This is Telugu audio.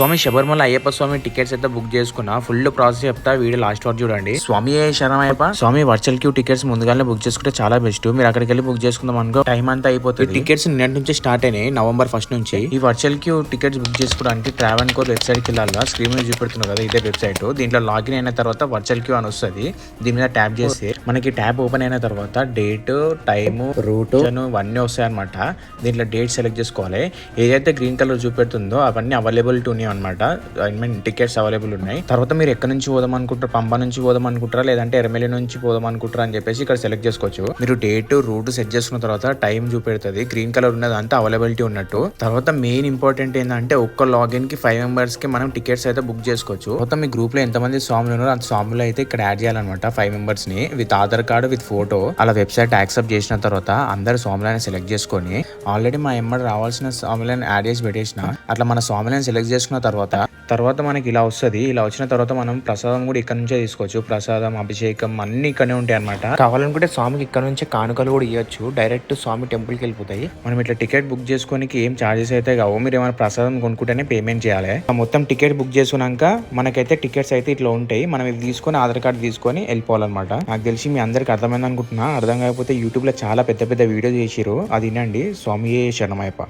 స్వామి శబరిమల అయ్యప్ప స్వామి టికెట్స్ అయితే బుక్ చేసుకున్నా. ఫుల్ ప్రాసెస్ చెప్తా వీడియో లాస్ట్ వరకు చూడండి. స్వామి శరణం అయ్యప్ప? స్వామి వర్చువల్ క్యూ టికెట్స్ ముందుగానే బుక్ చేసుకుంటే చాలా బెస్ట్. మీరు అక్కడికి వెళ్ళి బుక్ చేసుకుందాం అనుకో టైం అంతా అయిపోతుంది. టికెట్స్ నిన్నటి నుంచి స్టార్ట్ అయినాయి నవంబర్ ఫస్ట్ నుంచి. ఈ వర్చువల్ క్యూ టికెట్స్ బుక్ చేసుకోవడానికి ట్రావెల్ కోర్ వెబ్సైట్కి వెళ్ళాలా స్క్రీన్ మీద చూపెడుతున్నారు కదా ఇదే వెబ్సైట్. దీంట్లో లాగిన్ అయిన తర్వాత వర్చువల్ క్యూ అని వస్తుంది. దీని మీద ట్యాప్ చేస్తే మనకి ట్యాబ్ ఓపెన్ అయిన తర్వాత డేట్ టైమ్ రూట్ ఇవన్నీ వస్తాయి అనమాట దీంట్లో డేట్ సెలెక్ట్ చేసుకోవాలి. ఏదైతే గ్రీన్ కలర్ చూపెడుతుందో అవన్నీ అవైలబిలిటీ ఉన్నాయి అనమాట ఐ మీన్ టికెట్స్ అవైలబుల్ ఉన్నాయి. తర్వాత మీరు ఎక్కడి నుంచి పోదాం అనుకుంటారు పంబ నుంచి పోదాం అనుకుంటారా లేదంటే ఎర్మెలి నుంచి పోదాం అనుకుంటారా అని చెప్పేసి ఇక్కడ సెలెక్ట్ చేసుకోవచ్చు. మీరు డేట్ రూట్ సెట్ చేసుకున్న తర్వాత టైం చూపెడుతుంది. గ్రీన్ కలర్ ఉన్నది అంతా అవైలబిలిటీ ఉన్నట్టు. తర్వాత మెయిన్ ఇంపార్టెంట్ ఏంటంటే ఒక్క లాగిన్కి ఫైవ్ మెంబర్స్కి మనం టికెట్స్ అయితే బుక్ చేసుకోవచ్చు. మొత్తం మీ గ్రూప్లో ఎంతమంది స్వాములు ఉన్నారో అంత స్వాములు అయితే ఇక్కడ యాడ్ చేయాలన్నమాట ఫైవ్ మెంబర్స్ని. With Aadhaar card with photo అలా వెబ్సైట్ యాక్సెప్ట్ చేసిన తర్వాత అందరు స్వాములను సెలెక్ట్ చేసుకొని ఆల్రెడీ మా ఎమ్మడి రావాల్సిన స్వాములను యాడ్ చేసి పెట్టేసిన అట్లా మన స్వాములను సెలెక్ట్ చేసుకున్న తర్వాత. తర్వాత మనకి ఇలా వస్తుంది. ఇలా వచ్చిన తర్వాత మనం ప్రసాదం కూడా ఇక్కడ నుంచే తీసుకోవచ్చు. ప్రసాదం అభిషేకం అన్ని ఇక్కడనే ఉంటాయి అనమాట కావాలనుకుంటే స్వామికి ఇక్కడ నుంచే కానుకలు కూడా ఇవ్వచ్చు డైరెక్ట్ స్వామి టెంపుల్కి వెళ్ళిపోతాయి. మనం ఇట్లా టికెట్ బుక్ చేసుకోనికి ఏం చార్జెస్ అయితే కావు. మీరు ఏమైనా ప్రసాదం కొనుక్కుంటేనే పేమెంట్ చేయాలి. మొత్తం టికెట్ బుక్ చేసుకున్నాక మనకైతే టికెట్స్ అయితే ఇట్లా ఉంటాయి. మనం ఇవి తీసుకొని ఆధార్ కార్డు తీసుకొని వెళ్ళిపోవాలన్నమాట. నాకు తెలిసి మీ అందరికి అర్థమైంది అనుకుంటున్నా. అర్థం కాకపోతే యూట్యూబ్లో చాలా పెద్ద పెద్ద వీడియో చేసిరు అది వినండి. స్వామి శరణమయ్యప్ప.